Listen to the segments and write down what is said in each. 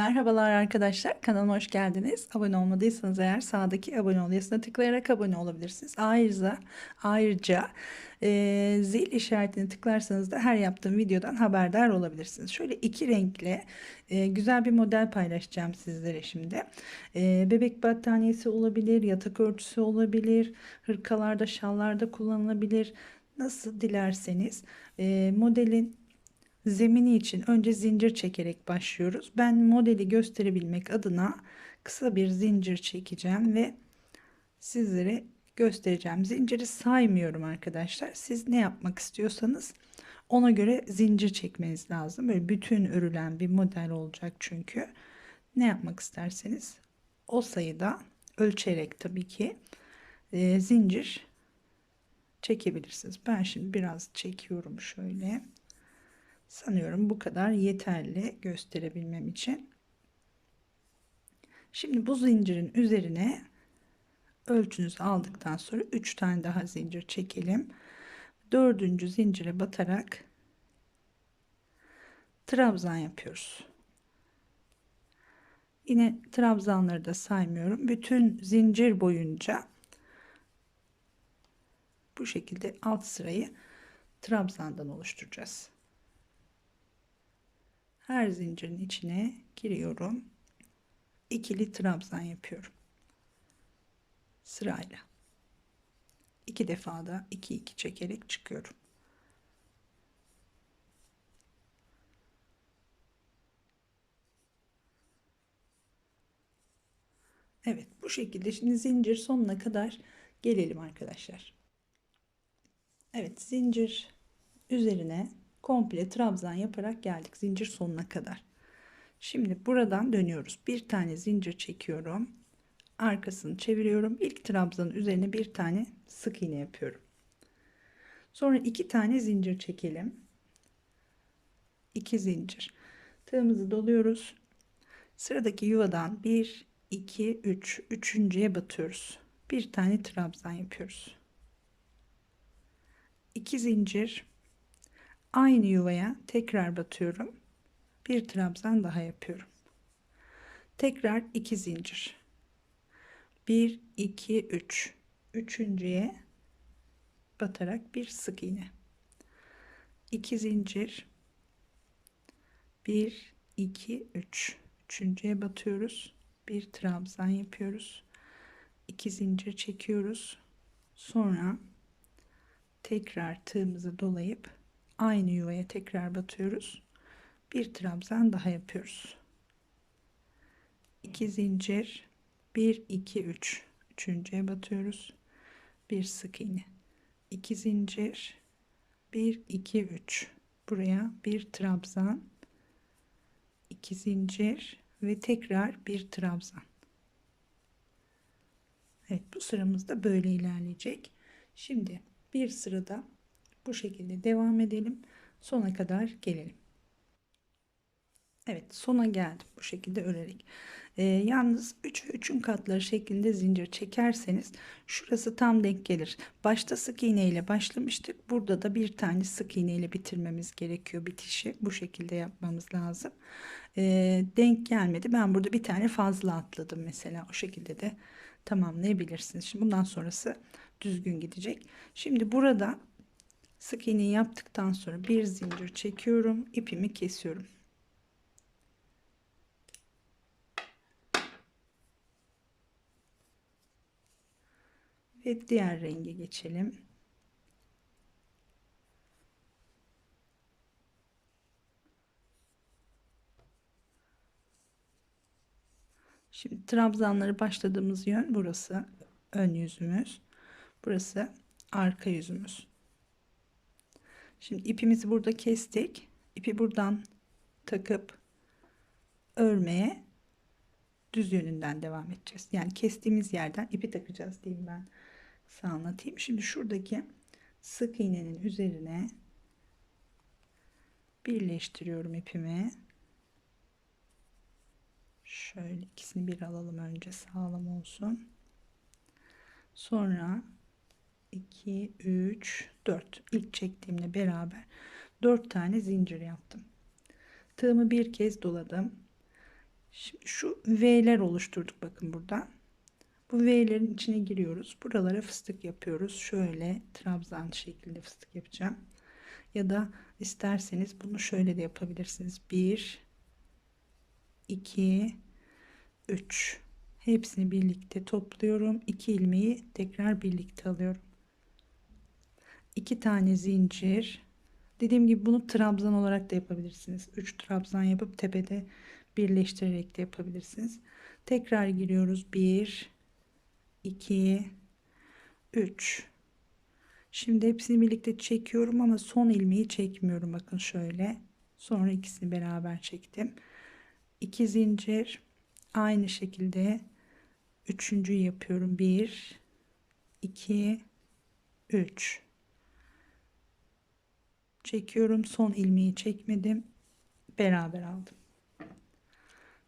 Merhabalar arkadaşlar. Kanalıma hoş geldiniz. Abone olmadıysanız eğer sağdaki abone ol yazısına tıklayarak abone olabilirsiniz. Ayrıca, ayrıca e, zil işaretini tıklarsanız da her yaptığım videodan haberdar olabilirsiniz. Şöyle iki renkli e, güzel bir model paylaşacağım sizlere şimdi. E, bebek battaniyesi olabilir, yatak örtüsü olabilir, hırkalarda, şallarda kullanılabilir. Nasıl dilerseniz e, modelin Zemini için önce zincir çekerek başlıyoruz. Ben modeli gösterebilmek adına kısa bir zincir çekeceğim ve sizlere göstereceğim. Zinciri saymıyorum arkadaşlar. Siz ne yapmak istiyorsanız ona göre zincir çekmeniz lazım. Böyle bütün örülen bir model olacak çünkü. Ne yapmak isterseniz o sayıda ölçerek tabii ki e, zincir çekebilirsiniz. Ben şimdi biraz çekiyorum şöyle. Sanıyorum bu kadar yeterli gösterebilmem için. Şimdi bu zincirin üzerine ölçünüzü aldıktan sonra 3 tane daha zincir çekelim. Dördüncü zincire batarak trabzan yapıyoruz. Yine trabzanları da saymıyorum. Bütün zincir boyunca bu şekilde alt sırayı trabzandan oluşturacağız her zincirin içine giriyorum. ikili trabzan yapıyorum. Sırayla. iki defa da iki iki çekerek çıkıyorum. Evet bu şekilde şimdi zincir sonuna kadar gelelim arkadaşlar. Evet zincir üzerine komple trabzan yaparak geldik zincir sonuna kadar. Şimdi buradan dönüyoruz. Bir tane zincir çekiyorum. Arkasını çeviriyorum. İlk trabzanın üzerine bir tane sık iğne yapıyorum. Sonra iki tane zincir çekelim. İki zincir. Tığımızı doluyoruz. Sıradaki yuvadan 1, 2, 3. Üçüncüye batıyoruz. Bir tane trabzan yapıyoruz. 2 zincir aynı yuvaya tekrar batıyorum. Bir trabzan daha yapıyorum. Tekrar iki zincir. 1 2 3. Üçüncüye batarak bir sık iğne. 2 zincir. 1 2 3. Üçüncüye batıyoruz. Bir trabzan yapıyoruz. 2 zincir çekiyoruz. Sonra tekrar tığımızı dolayıp aynı yuvaya tekrar batıyoruz. Bir trabzan daha yapıyoruz. 2 zincir 1 2 3 üçüncüye batıyoruz. Bir sık iğne. 2 zincir 1 2 3 buraya bir trabzan 2 zincir ve tekrar bir trabzan. Evet bu sıramız da böyle ilerleyecek. Şimdi bir sırada bu şekilde devam edelim. Sona kadar gelelim. Evet sona geldim bu şekilde örerek. Ee, yalnız 3 ve 3'ün katları şeklinde zincir çekerseniz şurası tam denk gelir. Başta sık iğne ile başlamıştık. Burada da bir tane sık iğne ile bitirmemiz gerekiyor bitişi. Bu şekilde yapmamız lazım. Ee, denk gelmedi. Ben burada bir tane fazla atladım mesela. O şekilde de tamamlayabilirsiniz. Şimdi bundan sonrası düzgün gidecek. Şimdi burada Sık iğneyi yaptıktan sonra bir zincir çekiyorum. ipimi kesiyorum. Ve diğer renge geçelim. Şimdi trabzanları başladığımız yön burası ön yüzümüz. Burası arka yüzümüz. Şimdi ipimizi burada kestik. İpi buradan takıp örmeye düz yönünden devam edeceğiz. Yani kestiğimiz yerden ipi takacağız diyeyim ben. Size anlatayım. Şimdi şuradaki sık iğnenin üzerine birleştiriyorum ipimi. Şöyle ikisini bir alalım önce sağlam olsun. Sonra 2 3 4 ilk çektiğimle beraber 4 tane zincir yaptım tığımı bir kez doladım Şimdi şu V'ler oluşturduk bakın burada. Bu V'lerin içine giriyoruz. Buralara fıstık yapıyoruz. Şöyle trabzan şeklinde fıstık yapacağım. Ya da isterseniz bunu şöyle de yapabilirsiniz. 1 2 3 hepsini birlikte topluyorum. 2 ilmeği tekrar birlikte alıyorum. 2 tane zincir. Dediğim gibi bunu trabzan olarak da yapabilirsiniz. 3 trabzan yapıp tepede birleştirerek de yapabilirsiniz. Tekrar giriyoruz. 1 2 3 Şimdi hepsini birlikte çekiyorum ama son ilmeği çekmiyorum. Bakın şöyle. Sonra ikisini beraber çektim. 2 zincir aynı şekilde üçüncüyü yapıyorum. 1 2 3 çekiyorum. Son ilmeği çekmedim. Beraber aldım.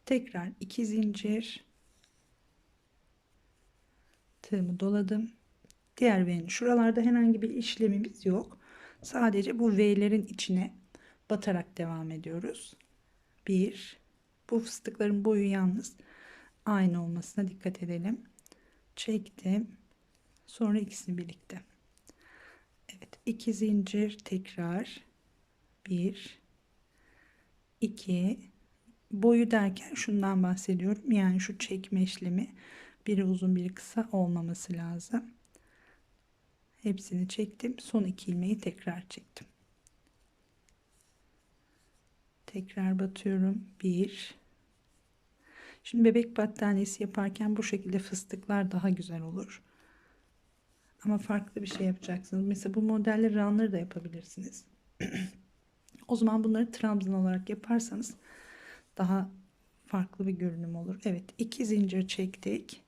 Tekrar 2 zincir tığımı doladım. Diğer V'nin şuralarda herhangi bir işlemimiz yok. Sadece bu V'lerin içine batarak devam ediyoruz. 1 bu fıstıkların boyu yalnız aynı olmasına dikkat edelim. Çektim. Sonra ikisini birlikte. Evet, iki zincir tekrar 1 2 boyu derken şundan bahsediyorum. Yani şu çekme işlemi biri uzun biri kısa olmaması lazım. Hepsini çektim. Son iki ilmeği tekrar çektim. Tekrar batıyorum. 1 Şimdi bebek battaniyesi yaparken bu şekilde fıstıklar daha güzel olur. Ama farklı bir şey yapacaksınız. Mesela bu modelleri runner da yapabilirsiniz. o zaman bunları trabzan olarak yaparsanız daha farklı bir görünüm olur. Evet iki zincir çektik.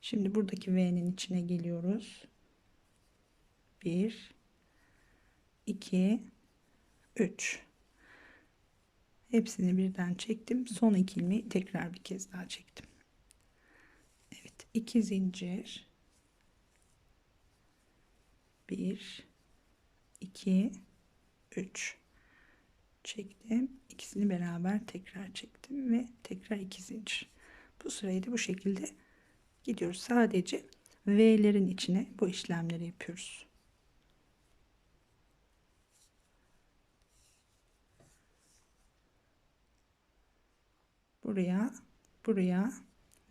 Şimdi buradaki V'nin içine geliyoruz. 1 2 3 Hepsini birden çektim. Son iki ilmeği tekrar bir kez daha çektim. Evet, iki zincir. Bir, iki, üç. Çektim. İkisini beraber tekrar çektim ve tekrar iki zincir. Bu sırayı da bu şekilde gidiyoruz. Sadece V'lerin içine bu işlemleri yapıyoruz. buraya, buraya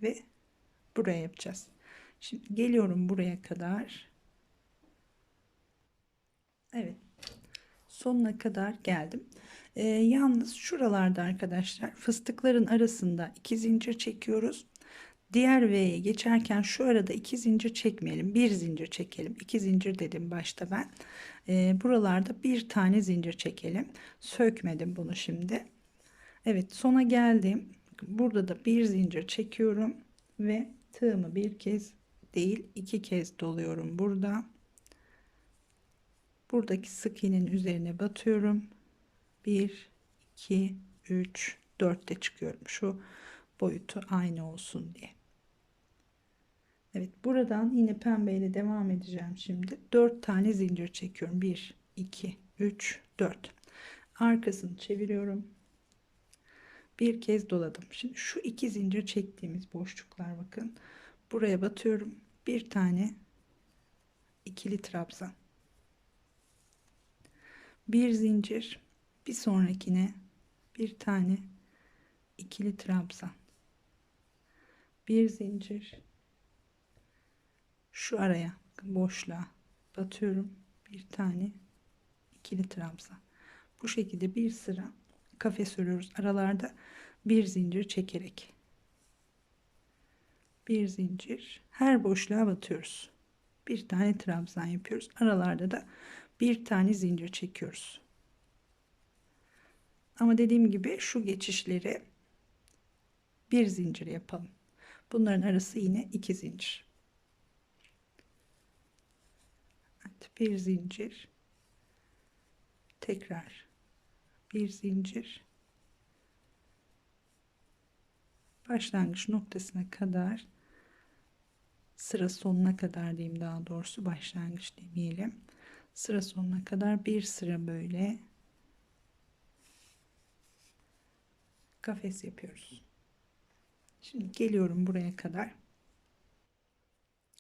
ve buraya yapacağız. Şimdi geliyorum buraya kadar. Evet. Sonuna kadar geldim. Ee, yalnız şuralarda arkadaşlar fıstıkların arasında iki zincir çekiyoruz. Diğer V'ye geçerken şu arada iki zincir çekmeyelim. Bir zincir çekelim. İki zincir dedim başta ben. Ee, buralarda bir tane zincir çekelim. Sökmedim bunu şimdi. Evet sona geldim burada da bir zincir çekiyorum ve tığımı bir kez değil iki kez doluyorum burada buradaki sık iğnenin üzerine batıyorum 1 2 3 4 de çıkıyorum şu boyutu aynı olsun diye Evet buradan yine pembeyle devam edeceğim şimdi 4 tane zincir çekiyorum 1 2 3 4 arkasını çeviriyorum bir kez doladım. Şimdi şu iki zincir çektiğimiz boşluklar bakın. Buraya batıyorum. Bir tane ikili trabzan. Bir zincir. Bir sonrakine bir tane ikili trabzan. Bir zincir. Şu araya boşluğa batıyorum. Bir tane ikili trabzan. Bu şekilde bir sıra kafes örüyoruz. Aralarda bir zincir çekerek. Bir zincir. Her boşluğa batıyoruz. Bir tane trabzan yapıyoruz. Aralarda da bir tane zincir çekiyoruz. Ama dediğim gibi şu geçişleri bir zincir yapalım. Bunların arası yine iki zincir. Evet, bir zincir. Tekrar bir zincir başlangıç noktasına kadar sıra sonuna kadar diyeyim daha doğrusu başlangıç demeyelim sıra sonuna kadar bir sıra böyle kafes yapıyoruz Şimdi geliyorum buraya kadar.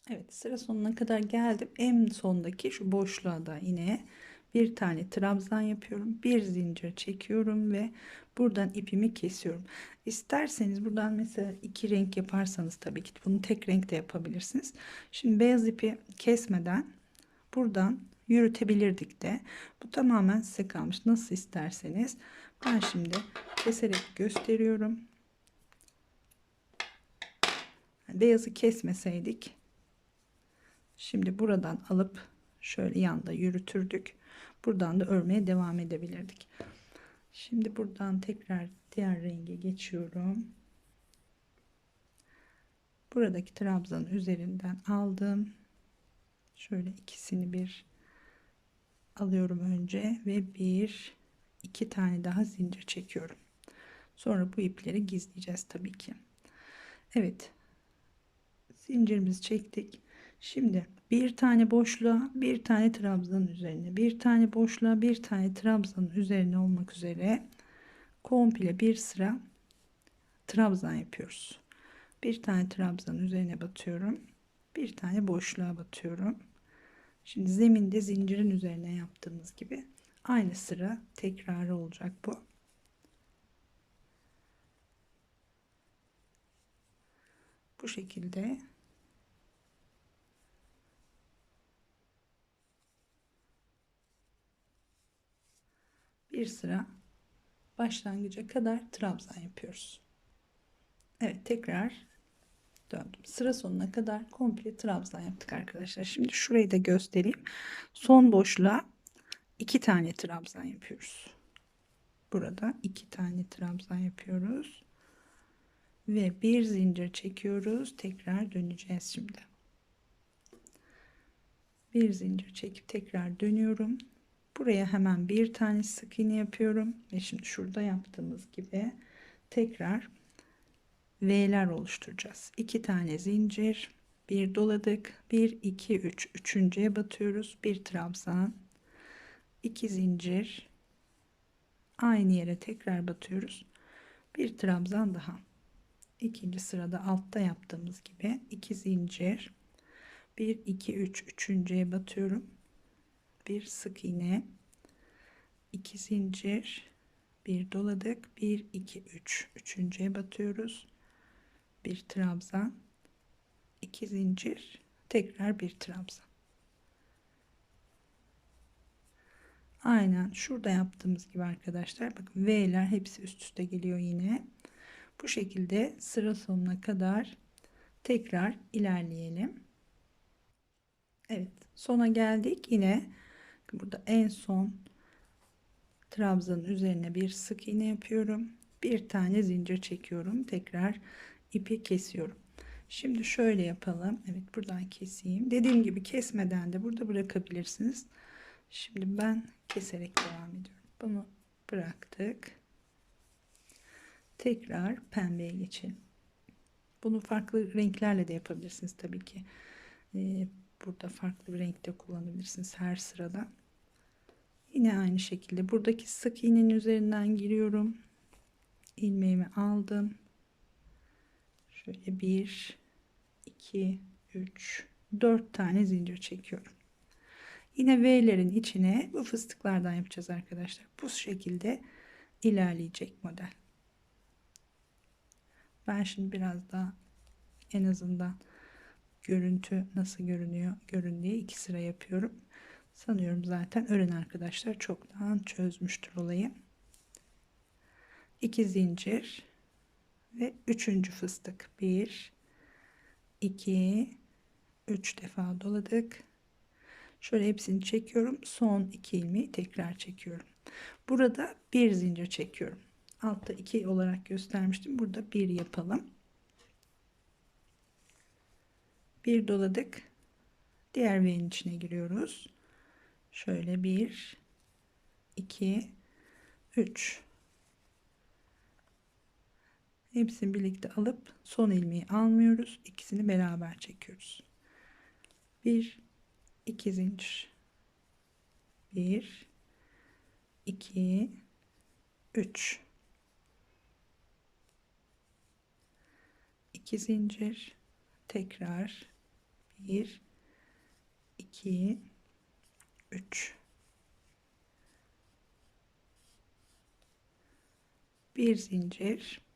Evet sıra sonuna kadar geldim. En sondaki şu boşluğa da yine bir tane trabzan yapıyorum. Bir zincir çekiyorum ve buradan ipimi kesiyorum. İsterseniz buradan mesela iki renk yaparsanız tabii ki bunu tek renkte yapabilirsiniz. Şimdi beyaz ipi kesmeden buradan yürütebilirdik de. Bu tamamen size kalmış. Nasıl isterseniz. Ben şimdi keserek gösteriyorum. Beyazı kesmeseydik Şimdi buradan alıp şöyle yanda yürütürdük. Buradan da örmeye devam edebilirdik. Şimdi buradan tekrar diğer renge geçiyorum. Buradaki trabzanın üzerinden aldım. Şöyle ikisini bir alıyorum önce ve bir iki tane daha zincir çekiyorum. Sonra bu ipleri gizleyeceğiz tabii ki. Evet. Zincirimizi çektik. Şimdi bir tane boşluğa bir tane trabzanın üzerine bir tane boşluğa bir tane trabzanın üzerine olmak üzere komple bir sıra trabzan yapıyoruz. Bir tane trabzanın üzerine batıyorum. Bir tane boşluğa batıyorum. Şimdi zeminde zincirin üzerine yaptığımız gibi aynı sıra tekrarı olacak bu. Bu şekilde bir sıra başlangıca kadar trabzan yapıyoruz. Evet tekrar döndüm. Sıra sonuna kadar komple trabzan yaptık arkadaşlar. Şimdi şurayı da göstereyim. Son boşluğa iki tane trabzan yapıyoruz. Burada iki tane trabzan yapıyoruz. Ve bir zincir çekiyoruz. Tekrar döneceğiz şimdi. Bir zincir çekip tekrar dönüyorum. Buraya hemen bir tane sık iğne yapıyorum. Ve şimdi şurada yaptığımız gibi tekrar V'ler oluşturacağız. 2 tane zincir, bir doladık. 1 2 3 üçüncüye batıyoruz. Bir trabzan, 2 zincir. Aynı yere tekrar batıyoruz. Bir trabzan daha. İkinci sırada altta yaptığımız gibi 2 zincir. 1 2 3 üçüncüye batıyorum bir sık iğne 2 zincir bir doladık 1 2 3 üçüncüye batıyoruz bir trabzan 2 zincir tekrar bir trabzan. Aynen şurada yaptığımız gibi arkadaşlar. Bakın V'ler hepsi üst üste geliyor yine. Bu şekilde sıra sonuna kadar tekrar ilerleyelim. Evet sona geldik. Yine Burada en son trabzanın üzerine bir sık iğne yapıyorum. Bir tane zincir çekiyorum. Tekrar ipi kesiyorum. Şimdi şöyle yapalım. Evet buradan keseyim. Dediğim gibi kesmeden de burada bırakabilirsiniz. Şimdi ben keserek devam ediyorum. Bunu bıraktık. Tekrar pembeye geçelim. Bunu farklı renklerle de yapabilirsiniz tabii ki. Ee, burada farklı bir renkte kullanabilirsiniz her sırada. Yine aynı şekilde buradaki sık iğnenin üzerinden giriyorum. ilmeğimi aldım. Şöyle 1 2 3 4 tane zincir çekiyorum. Yine V'lerin içine bu fıstıklardan yapacağız arkadaşlar. Bu şekilde ilerleyecek model. Ben şimdi biraz daha en azından görüntü nasıl görünüyor görün diye iki sıra yapıyorum. Sanıyorum zaten öğren arkadaşlar çoktan çözmüştür olayı. 2 zincir ve üçüncü fıstık. 1 2 3 defa doladık. Şöyle hepsini çekiyorum. Son iki ilmeği tekrar çekiyorum. Burada bir zincir çekiyorum. Altta 2 olarak göstermiştim. Burada bir yapalım. Bir doladık. Diğer V'nin içine giriyoruz. Şöyle 1 2 3 Hepsini birlikte alıp son ilmeği almıyoruz. İkisini beraber çekiyoruz. 1 2 zincir. 1 2 3 2 zincir tekrar 1 2 3 bir zincir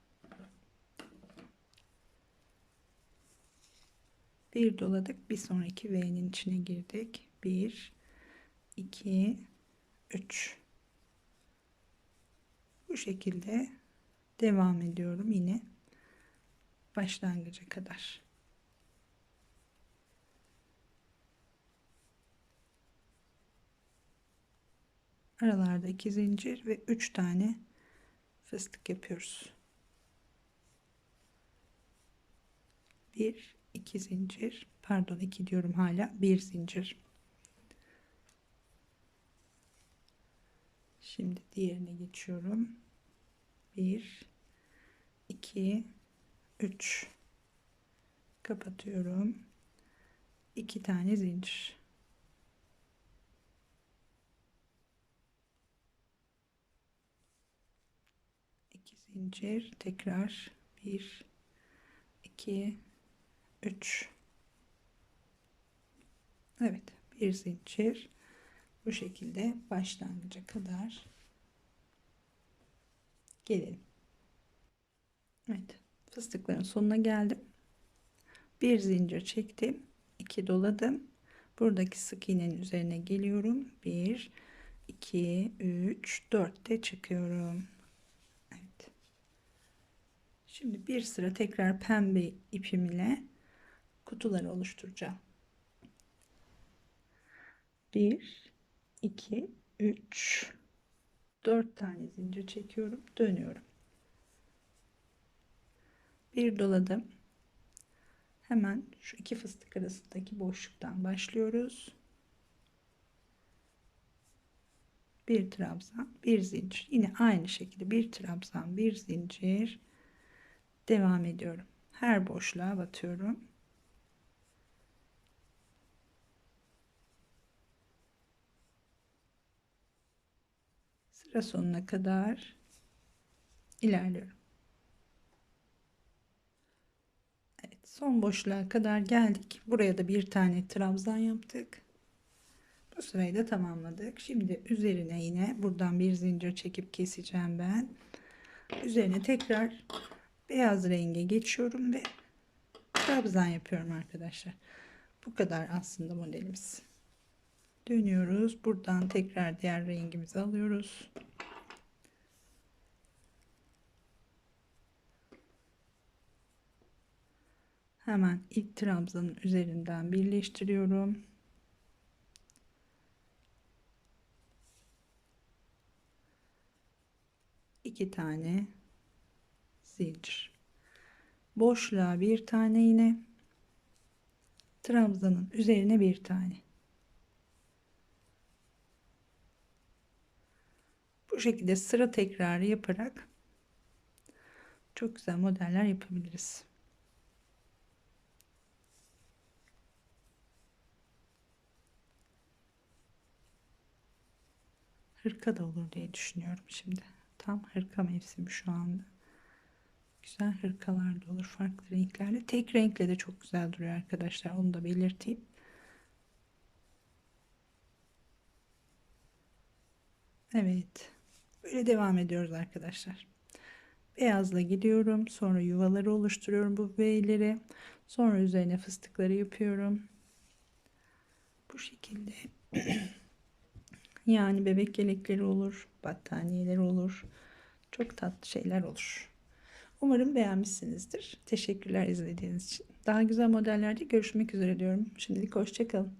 bir doladık bir sonraki V'nin içine girdik. 1 2 3 bu şekilde devam ediyorum yine başlangıca kadar. Aralarda iki zincir ve üç tane fıstık yapıyoruz. Bir iki zincir. Pardon iki diyorum hala. Bir zincir. Şimdi diğerine geçiyorum. 1 2 3 kapatıyorum. 2 tane zincir. İki zincir. Tekrar 1 2 3 Evet bir zincir bu şekilde başlangıca kadar gelelim. Evet fıstıkların sonuna geldim. Bir zincir çektim. 2 doladım. Buradaki sık iğnenin üzerine geliyorum. 1 2 3 4 de çıkıyorum. Evet. Şimdi bir sıra tekrar pembe ipim ile kutuları oluşturacağım. 1 2 3 4 tane zincir çekiyorum dönüyorum. Bir doladım. Hemen şu iki fıstık arasındaki boşluktan başlıyoruz. Bir trabzan bir zincir. Yine aynı şekilde bir trabzan bir zincir. Devam ediyorum. Her boşluğa batıyorum sıra sonuna kadar ilerliyorum. Evet, son boşluğa kadar geldik. Buraya da bir tane trabzan yaptık. Bu sırayı da tamamladık. Şimdi üzerine yine buradan bir zincir çekip keseceğim ben. Üzerine tekrar beyaz renge geçiyorum ve trabzan yapıyorum arkadaşlar. Bu kadar aslında modelimiz dönüyoruz. Buradan tekrar diğer rengimizi alıyoruz. Hemen ilk trabzanın üzerinden birleştiriyorum. iki tane zincir. Boşluğa bir tane yine trabzanın üzerine bir tane. Şekilde sıra tekrarı yaparak çok güzel modeller yapabiliriz. Hırka da olur diye düşünüyorum şimdi. Tam hırka mevsimi şu anda. Güzel hırkalar da olur farklı renklerle. Tek renkle de çok güzel duruyor arkadaşlar. Onu da belirteyim. Evet. Böyle devam ediyoruz arkadaşlar. Beyazla gidiyorum. Sonra yuvaları oluşturuyorum bu V'leri. Sonra üzerine fıstıkları yapıyorum. Bu şekilde. yani bebek yelekleri olur. Battaniyeler olur. Çok tatlı şeyler olur. Umarım beğenmişsinizdir. Teşekkürler izlediğiniz için. Daha güzel modellerde görüşmek üzere diyorum. Şimdilik hoşçakalın.